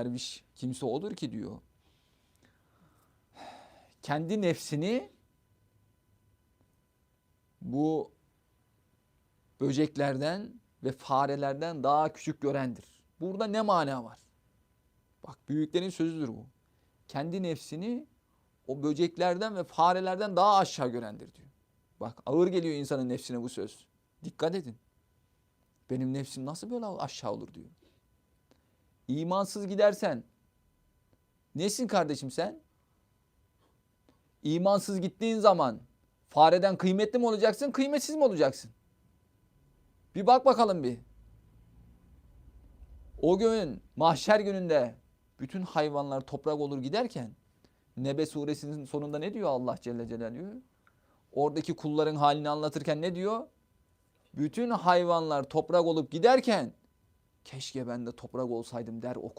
derviş kimse odur ki diyor. Kendi nefsini bu böceklerden ve farelerden daha küçük görendir. Burada ne mana var? Bak büyüklerin sözüdür bu. Kendi nefsini o böceklerden ve farelerden daha aşağı görendir diyor. Bak ağır geliyor insanın nefsine bu söz. Dikkat edin. Benim nefsim nasıl böyle aşağı olur diyor. İmansız gidersen nesin kardeşim sen? İmansız gittiğin zaman fareden kıymetli mi olacaksın, kıymetsiz mi olacaksın? Bir bak bakalım bir. O gün mahşer gününde bütün hayvanlar toprak olur giderken Nebe suresinin sonunda ne diyor Allah Celle Celaluhu? Oradaki kulların halini anlatırken ne diyor? Bütün hayvanlar toprak olup giderken keşke ben de toprak olsaydım der